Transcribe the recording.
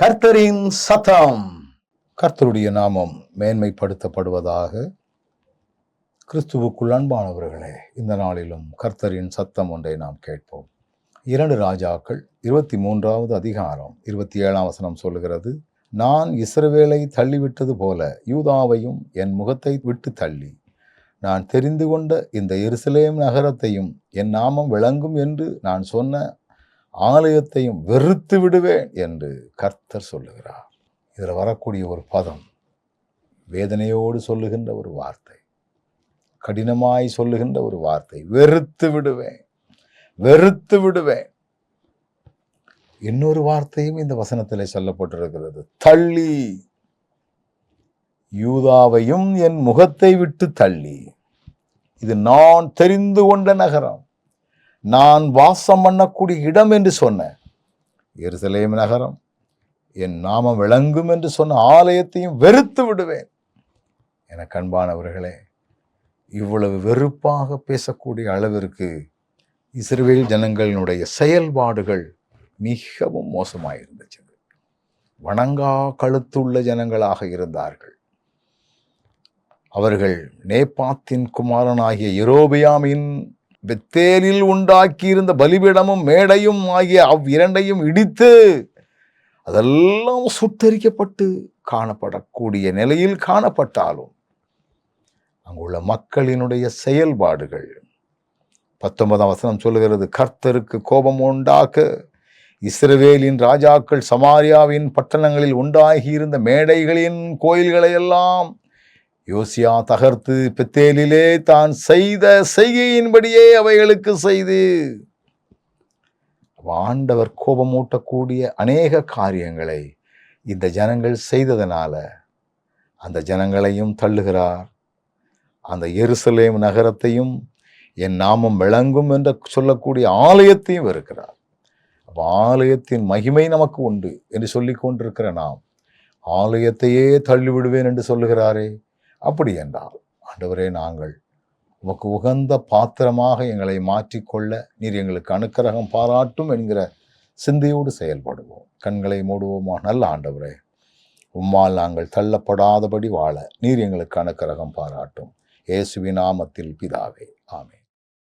கர்த்தரின் சத்தம். கர்த்தருடைய நாமம் மேன்மைப்படுத்தப்படுவதாக கிறிஸ்துவுக்குள் அன்பானவர்களே இந்த நாளிலும் கர்த்தரின் சத்தம் ஒன்றை நாம் கேட்போம். இரண்டு ராஜாக்கள் இருபத்தி மூன்றாவது அதிகாரம் இருபத்தி ஏழாம் வசனம் சொல்லுகிறது நான் இஸ்ரவேலை தள்ளிவிட்டது போல யூதாவையும் என் முகத்தை விட்டு தள்ளி. நான் தெரிந்து கொண்ட இந்த எருசலேம் நகரத்தையும் என் நாமம் விளங்கும் என்று நான் சொன்ன ஆலயத்தையும் வெறுத்து விடுவேன் என்று கர்த்தர் சொல்லுகிறார். இதில் வரக்கூடிய ஒரு பதம் வேதனையோடு சொல்லுகின்ற ஒரு வார்த்தை கடினமாய் சொல்லுகின்ற ஒரு வார்த்தை வெறுத்து விடுவேன் வெறுத்து விடுவேன். இன்னொரு வார்த்தையும் இந்த வசனத்தில் சொல்லப்பட்டிருக்கிறது. தள்ளி யூதாவையும் என் முகத்தை விட்டு தள்ளி. இது நான் தெரிந்து கொண்ட நகரம். நான் வாசம் பண்ணக்கூடிய இடம் என்று சொன்னேன் எருசலேம் நகரம். என் நாமம் விளங்கும் என்று சொன்ன ஆலயத்தையும் வெறுத்து விடுவேன். என கண்பானவர்களே இவ்வளவு வெறுப்பாக பேசக்கூடிய அளவிற்கு இஸ்ரேல் ஜனங்களினுடைய செயல்பாடுகள் மிகவும் மோசமாக இருந்துச்சு வணங்கா கழுத்துள்ள ஜனங்களாக இருந்தார்கள். அவர்கள் நேபாத்தின் குமாரனாகிய எரோபியாமின் பெத்தேலில் உண்டாக்கியிருந்த பலிபீடமும் மேடையும் ஆகிய அவ்விரண்டையும் இடித்து அதெல்லாம் சுட்டரிக்கப்பட்டு காணப்படக்கூடிய நிலையில் காணப்பட்டாலும் அங்குள்ள மக்களினுடைய செயல்பாடுகள். பத்தொன்பதாம் வசனம் சொல்லுகிறது கர்த்தருக்கு கோபம் உண்டாக்க இஸ்ரவேலின் ராஜாக்கள் சமாரியாவின் பட்டணங்களில் உண்டாகியிருந்த மேடைகளின் கோயில்களையெல்லாம் யோசியா தகர்த்து பெத்தேலிலே தான் செய்த செய்கையின்படியே அவைகளுக்கு செய்து. ஆண்டவர் கோபமூட்டக்கூடிய அநேக காரியங்களை இந்த ஜனங்கள் செய்ததனால அந்த ஜனங்களையும் தள்ளுகிறார். அந்த எருசலேம் நகரத்தையும் என் நாமம் விளங்கும் என்று சொல்லக்கூடிய ஆலயத்தையும் இருக்கிறார் ஆலயத்தின் மகிமை நமக்கு உண்டு என்று சொல்லி கொண்டிருக்கிற நாம் ஆலயத்தையே தள்ளிவிடுவேன் என்று சொல்லுகிறாரே அப்படி என்றால் ஆண்டவரே நாங்கள் உமக்கு உகந்த பாத்திரமாக எங்களை மாற்றிக்கொள்ள நீர் எங்களுக்கு அனுக்கிரகம் பாராட்டும் என்கிற சிந்தையோடு செயல்படுவோம். கண்களை மூடுவோமா? நல்ல ஆண்டவரே உம்மால் நாங்கள் தள்ளப்படாதபடி வாழ நீர் எங்களுக்கு அனுக்கிரகம் பாராட்டும். இயேசுவி நாமத்தில் பிதாவே ஆமே